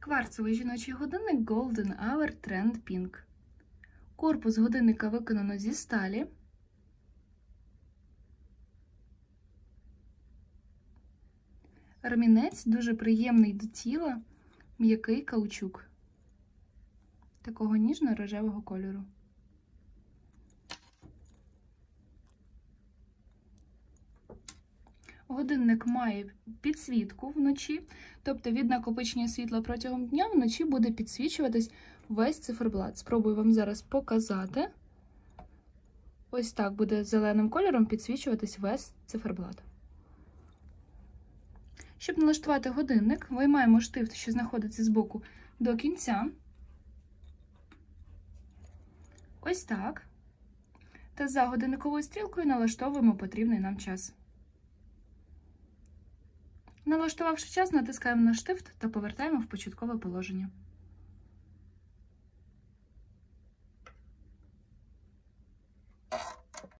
Кварцевий жіночий годинник Golden Hour Trend Pink. Корпус годинника виконано зі сталі. Ремінець дуже приємний до тіла, м'який каучук. Такого ніжно-рожевого кольору. Годинник має підсвітку вночі, тобто від накопичення світла протягом дня вночі буде підсвічуватись весь циферблат. Спробую вам зараз показати. Ось так буде зеленим кольором підсвічуватись весь циферблат. Щоб налаштувати годинник, виймаємо штифт, що знаходиться збоку, до кінця. Ось так. Та за годинниковою стрілкою налаштовуємо потрібний нам час. Налаштувавши час, натискаємо на штифт та повертаємо в початкове положення.